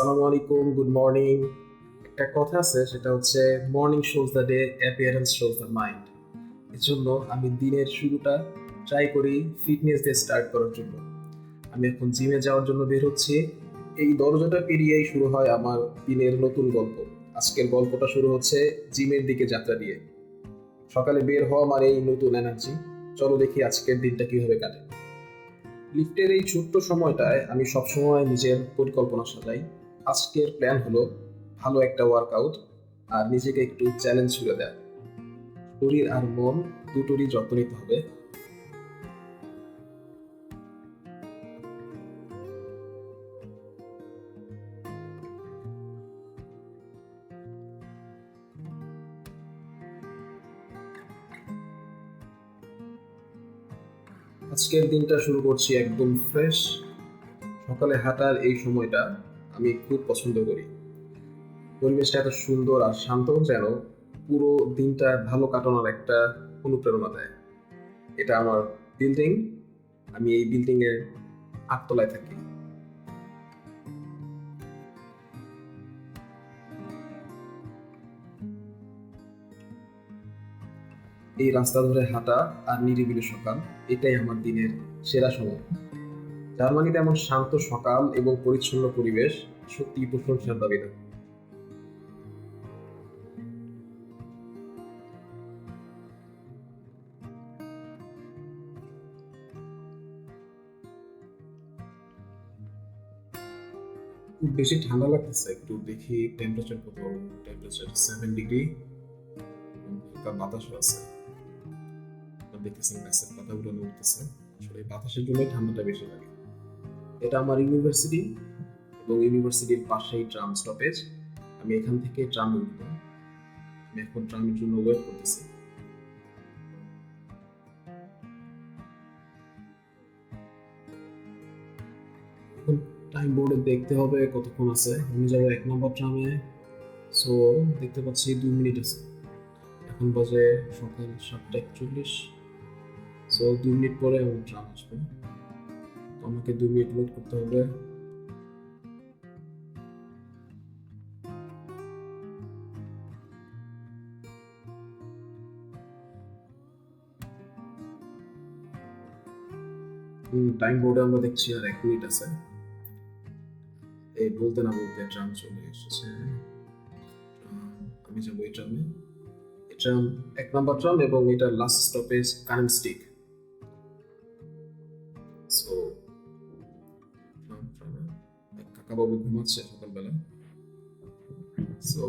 আসসালামু আলাইকুম good morning একটা কথা আছে, সেটা হচ্ছে morning shows the day appearance shows the mind এর জন্য আমি দিনের শুরুটা ট্রাই করি ফিটনেস দিয়ে স্টার্ট করার জন্য। আমি এখন জিমে যাওয়ার জন্য বের হচ্ছি। এই দরজাটা পেরিয়েই শুরু হয় আমার দিনের নতুন গল্প। আজকের গল্পটা শুরু হচ্ছে জিমের দিকে যাত্রা দিয়ে। সকালে বের হওয়া মানে এই নতুন এনার্জি চলো দেখি আজকের দিনটা কীভাবে কাটে। লিফটের এই ছোট্ট সময়টায় আমি সবসময় নিজের পরিকল্পনা সাজাই। আজকের প্ল্যান হলো ভালো একটা ওয়ার্কআউট আর নিজেকে একটু চ্যালেঞ্জ ছুড়ে দেয়। শরীর আর মন দুটোরই যত্ন নিতে হবে। আজকের দিনটা শুরু করছি একদম ফ্রেশ সকালে হাঁটার এই সময়টা আমি খুব পছন্দ করি। পরিবেশটা এত সুন্দর আর শান্ত যেন পুরো দিনটা ভালো কাটানোর একটা অনুপ্রেরণা দেয়। এটা আমার বিল্ডিং আমি এই বিল্ডিং এর আটতলায় থাকি। এই রাস্তা ধরে হাঁটা আর নিরিবিলি সকাল, এটাই আমার দিনের সেরা সময়। জার্মানিতে এমন শান্ত সকাল এবং পরিচ্ছন্ন পরিবেশ সত্যি প্রশংসার দাবিদার খুব বেশি ঠান্ডা লাগতেছে, একটু দেখি টেম্পারেচার কত? টেম্পারেচার সেভেন ডিগ্রি হালকা বাতাসও আছে। দেখতেছেন গাছের পাতাগুলো নড়তেছে আসলে বাতাসের জন্যই ঠান্ডাটা বেশি লাগে। এটা আমার ইউনিভার্সিটি এবং ইউনিভার্সিটির পাশেই ট্রাম স্টপেজ আমি এখান থেকে ট্রামে উঠবো। আমি এখন ট্রামের জন্য ওয়েট করতেছি। টাইম বোর্ডে দেখতে হবে কতক্ষণ আছে। আমি যাব এক নম্বর ট্রামে সো দেখতে পাচ্ছি দুই মিনিট আছে। এখন বাজে সকাল সাতটা একচল্লিশ। সো দুই মিনিট পরে আমার ট্রাম আসবে। আমাকে দুই মিনিট ওয়েট করতে হবে। টাইম বোর্ডে আমরা দেখছি আর এক মিনিট আছে। এই বলতে না বলতে ট্রাম চলে এসেছে। আমি যাব এই ট্রামে ট্রাম এক নম্বর ট্রাম এবং এটা লাস্ট স্টপেজ কারেন্ট স্টিক কাকাবাবু ঘুমাচ্ছে সকালবেলা সো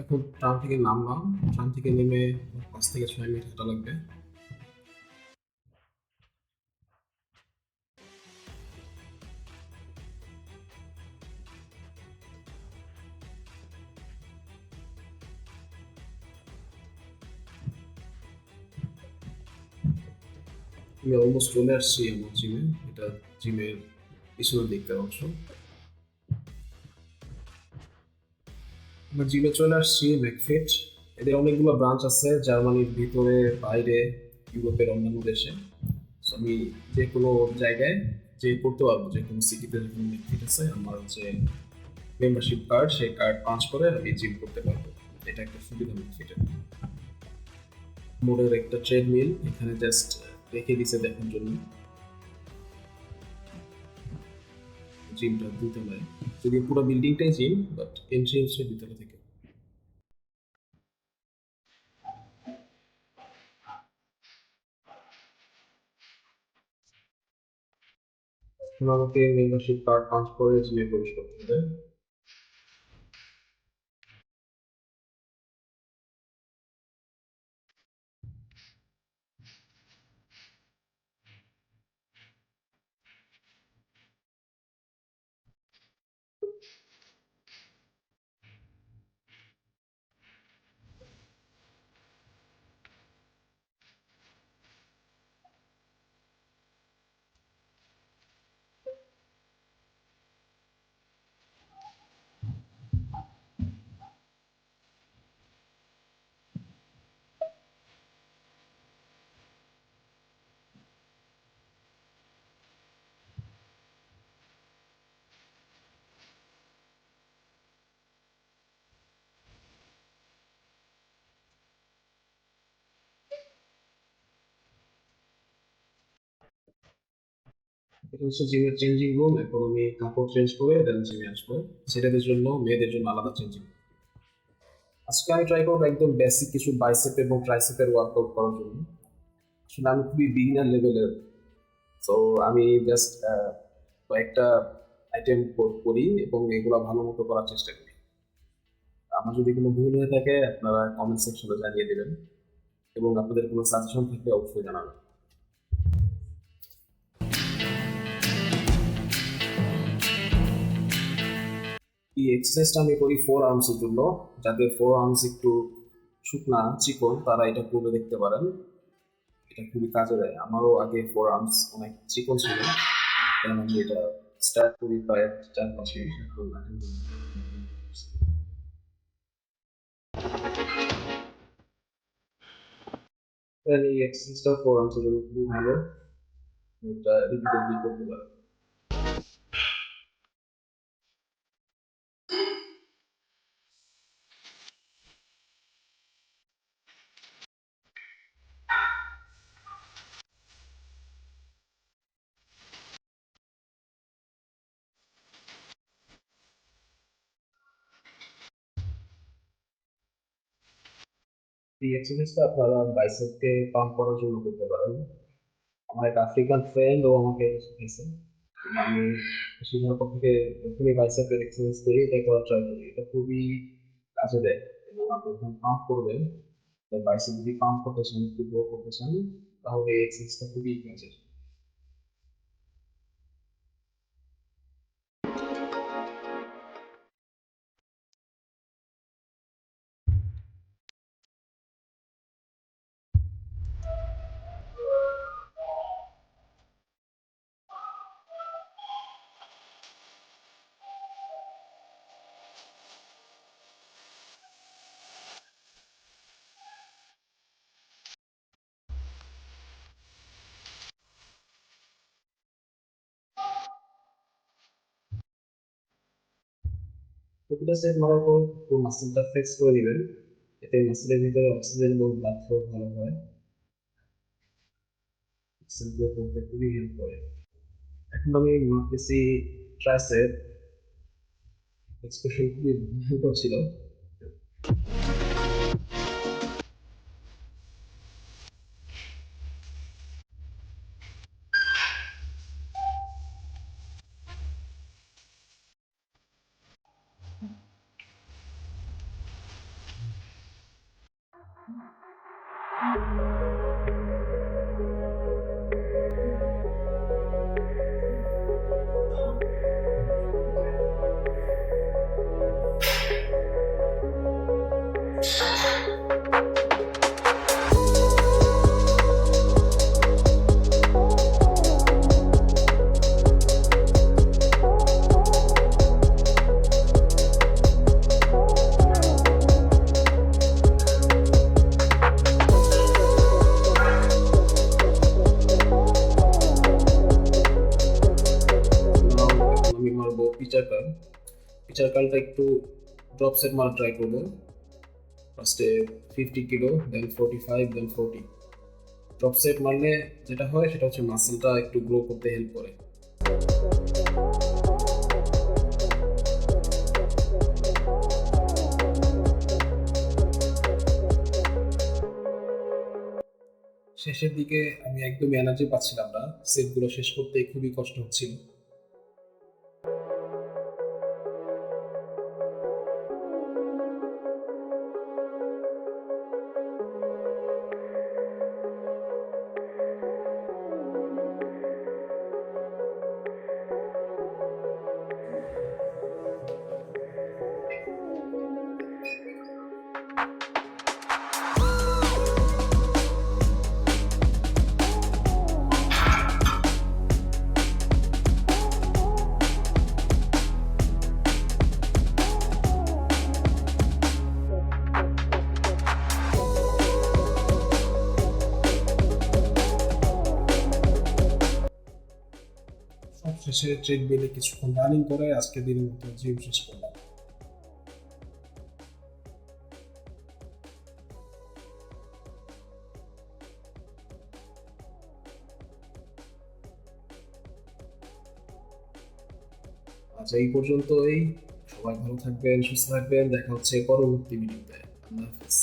এখন ট্রাম থেকে নামলাম। ট্রাম থেকে নেমে পাঁচ থেকে ছয় মিনিট হাঁটা লাগবে। আমি অলমোস্ট চলে আসছি আমার জিমে এটা জিমের পিছনের দিককার অংশ। জিমে চলে আসছি ম্যাকফিট এদের অনেকগুলো ব্রাঞ্চ আছে, জার্মানির ভিতরে, বাইরে, ইউরোপের অন্যান্য দেশে। আমি যে কোনো জায়গায় যে করতে পারব, যে কোনো সিটিতে যখন ম্যাকফিট আছে, আমার হচ্ছে মেম্বারশিপ কার্ড সেই কার্ড পাঁচ করে আমি জিম করতে পারব। এটা একটা সুবিধা ম্যাকফিটের মোড়ের একটা ট্রেডমিল এখানে জাস্ট রেখে দিছে দেখার জন্য। জিমটা দুইতলায় যদি পুরো বিল্ডিংটাই জিম বাট এন্ট্রি হচ্ছে দুইতলা থেকে। আমাকে মেম্বারশিপ কার্ড পাঁচ করে জিমে প্রবেশ করতে হবে। এটা হচ্ছে চেঞ্জিং রুম এখন আমি কাপড় চেঞ্জ করে দেন জিমে আসব ছেলেদের জন্য, মেয়েদের জন্য আলাদা চেঞ্জিং আজকে আমি ট্রাই করব একদম বেসিক কিছু বাইসেপ এবং ট্রাইসেপের ওয়ার্কআউট করার জন্য। আসলে আমি খুবই বিগিনার লেভেলের তো আমি জাস্ট কয়েকটা আইটেম করি এবং এগুলো ভালো মতো করার চেষ্টা করি। আমার যদি কোনো ভুল হয়ে থাকে, আপনারা কমেন্ট সেকশনে জানিয়ে দেবেন। এবং আপনাদের কোনো সাজেশন থাকলে অবশ্যই জানাবেন। এই এক্সারসাইজটা আমি করি ফোর আর্মসের জন্য, যাদের ফোর আর্মস একটু শুকনা, চিকন, তারা এটা করে দেখতে পারেন। এটা খুবই কাজে দেয়। আমারও আগে ফোর আর্মস অনেক চিকন ছিল। কারণ আমি এটা স্টার্ট করি প্রায় চার মাস এই এক্সারসাইজটা ফোর আর্মসের জন্য খুবই ভালো। এটা রিপিটেডলি করতে পারেন। এই এক্সারসাইজটা আপনারা বাইসেপকে পাম্প করার জন্য করতে পারেন। আমার এক আফ্রিকান ফ্রেন্ড ও আমাকে শিখিয়েছে। আমি সেখান থেকে খুবই বাইসেপের এক্সারসাইজ করি, এটা করার ট্রাই করি। এটা খুবই কাজে দেয় এবং আপনি যখন পাম্প করবেন বাইসেপ যদি পাম্প করতে চান একটু গ্রো করতে চান, তাহলে এই এক্সারসাইজটা খুবই কাজের প্রতিটা সেট মারার পর পুরো মাসেলটা ফ্লেক্স করে দিবেন, এতে মাসেলের ভিতরে অক্সিজেন এবং ব্লাড ফ্লো ভালো হয়। সেলগুলো করতে খুবই হেল্প করে। এখন আমি মারতেছি ট্রাইসেপ এক্সপ্রেশন খুবই ভয়ঙ্কর ছিল। পিচার কালটা একটু ড্রপ সেট মারা ট্রাই করব। ফার্স্টে fifty kilo then forty five then forty drop set মারলে যেটা হয়, সেটা হচ্ছে মাসেলটা একটু গ্রো করতে হেল্প করে। শেষের দিকে আমি একদম এনার্জি পাচ্ছিলাম না। সেটগুলো শেষ করতে খুবই কষ্ট হচ্ছিল। সবশেষে ট্রেডমিলে কিছুক্ষণ রানিং করে, আজকে দিনের মতো জিম শেষ করলাম। এই পর্যন্তই। সবাই ভালো থাকবেন, সুস্থ থাকবেন। দেখা হচ্ছে পরবর্তী ভিডিওতে আল্লাহ হাফিজ।